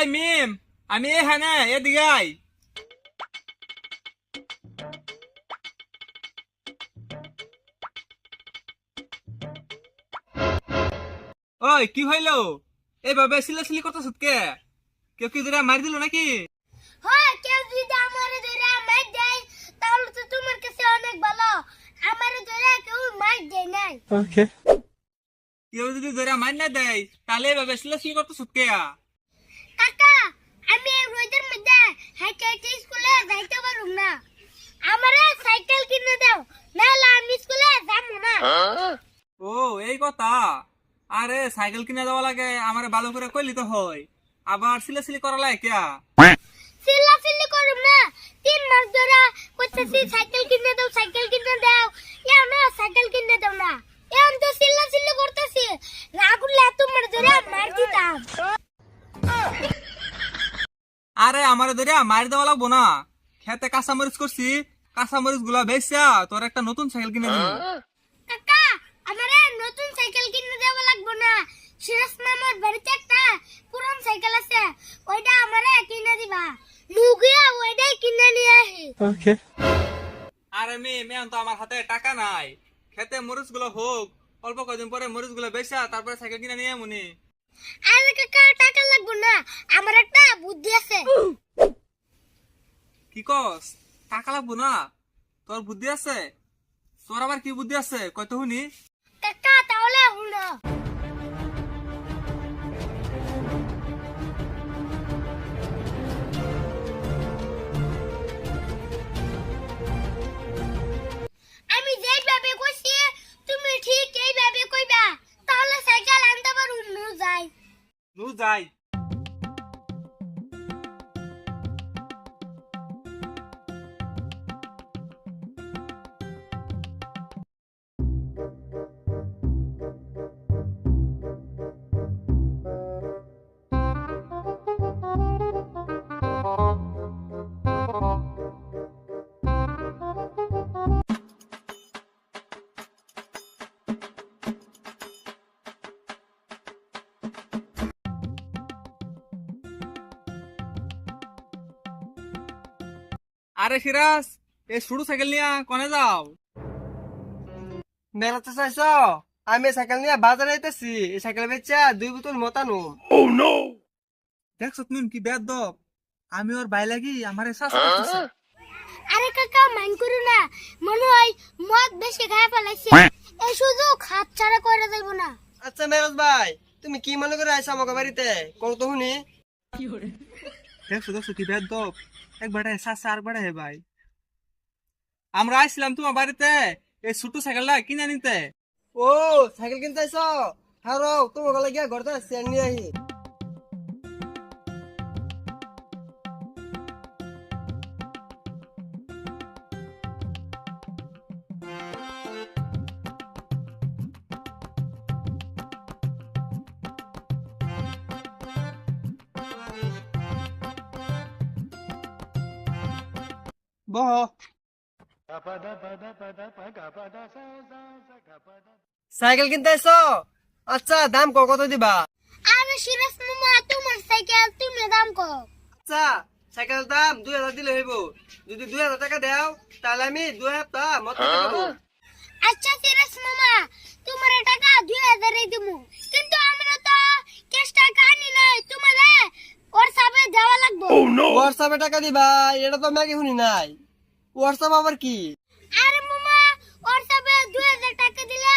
ওই মিম আমি এখানে এদিকে আই ওই কি হইল এইভাবে সিলাসিলি কত সুতকে কেউ কি ধরে মারি দিল নাকি হয় কেউ যদি আমারে ধরে মার দেয় তাহলে তো তোমার কাছে অনেক ভালো আমারে ধরে কেউ মার দেয় নাই কেউ যদি ধরে মারি না দেয় তাহলে এইভাবে সিলাসিলি কত সুতকে আমি এই রোদের মধ্যে হাইটে হাইটে স্কুলে যাইতে পারুম না? আমারে সাইকেল কিনে দাও নাহলে আমি স্কুলে যাব না। ও এই কথা? আরে সাইকেল কিনে দেওয়া লাগে আমার ভালো করে কইলি তো হয়। আবার সিলাসিলি করা লাগে কিয়া? চিল্লা চিল্লি করুম না। তিন মাস ধরে কইতেছি সাইকেল কিনে দাও সাইকেল কিনে দাও। এখন না সাইকেল কিনে দাও না। এখন তো আমার ধরে মারি দেওয়া লাগবো না। খেতে কাঁচা মরিচ করছি কাঁচা মরিচগুলা বেচা তোর একটা নতুন সাইকেল কিনে দিবি। কাকা আমারে নতুন সাইকেল কিনে দেওয়া লাগবে না। সিরাজ মামার বাড়িতে একটা পুরান সাইকেল আছে ওইটা আমারে কিনে দিবা। লুকিয়া ওইটাই কিনে নিয়ে আসি আরে মেয়ে মেয়ে তো আমার হাতে টাকা নাই। খেতে মরিচগুলো হোক অল্প কদিন পরে মরিচগুলো বেচা তারপরে সাইকেল কিনে নিয়ে মনি আরে কাকা, টাকা লাগবে না। আমার একটা বুদ্ধি আছে। কি কস? টাকা লাগবো না? তোর বুদ্ধি আছে? তোর আবার কি বুদ্ধি আছে? কত শুনি। নু যাই আরে সিরাজ এ শুরু সাইকেল নিয়ে কনে যাও? মেলাতে চাইছ? আমি সাইকেল নিয়ে বাজারে আইতেছি। এই সাইকেল বেচা দুই বোতল মতানো। দেখছ তুমি কি বেদ দব আমি ওর বাই লাগি আমার শ্বাস করতেছে। আরে কাকা মান করু না। মনে হয় মদ বেশি খায় ফেলাইছে। এই শুধু খাত ছাড়া করে দেব না। আচ্ছা মেরাজ ভাই তুমি কি মনে করে আইসা আমাকে বাড়িতে? কত তো শুনি। দেখছ দেখছ কি বেদ দব একবার শ্বাস আরবার হে ভাই। আমরা আইছিলাম তোমার বাড়িতে, এই ছোট সাইকেলটা কিনে নিতে ও, সাইকেল কিনতে আইস হারো তোমার গলা গিয়া ঘরটা স্ট্যান্ড নিয়ে আহি। বহ সাইকেল কিনতে আইস আচ্ছা দাম ক কত দিবা? আরে সিরাজ মামা তোমার সাইকেল তুমি দাম কো। আচ্ছা সাইকেল দাম দুই হাজার দিলে হইব। যদি দুই হাজার টাকা দাও তাহলে আমি দুই সপ্তাহ মদ খেতে আচ্ছা সিরাজ মামা তোমার টাকা দুই হাজারই দিমু। কিন্তু আমরা তো ক্যাশ টাকা আনি নাই তোমারে ওর সাবে দেওয়া লাগবে। হোয়াটসঅ্যাপে টাকা দিবা এটা তো আমি আগে শুনি নাই। হোয়াটসঅ্যাপ আবার কি? আরে মামা দুই হাজার টাকা দিলে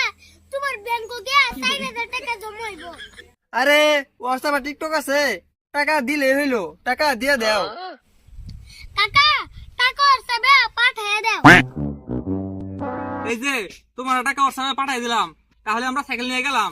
তোমার ব্যাংকে গিয়ে চার হাজার টাকা জমা হইব। আরে হোয়াটসঅ্যাপে টিকটক আছে টাকা দিলে হইল টাকা দিয়ে দাও। কাকা টাকা সাবে পাঠিয়ে দাও। এই যে তোমার টাকা হোয়াটসঅ্যাপে পাঠিয়ে দিলাম তাহলে আমরা সাইকেল নিয়ে গেলাম।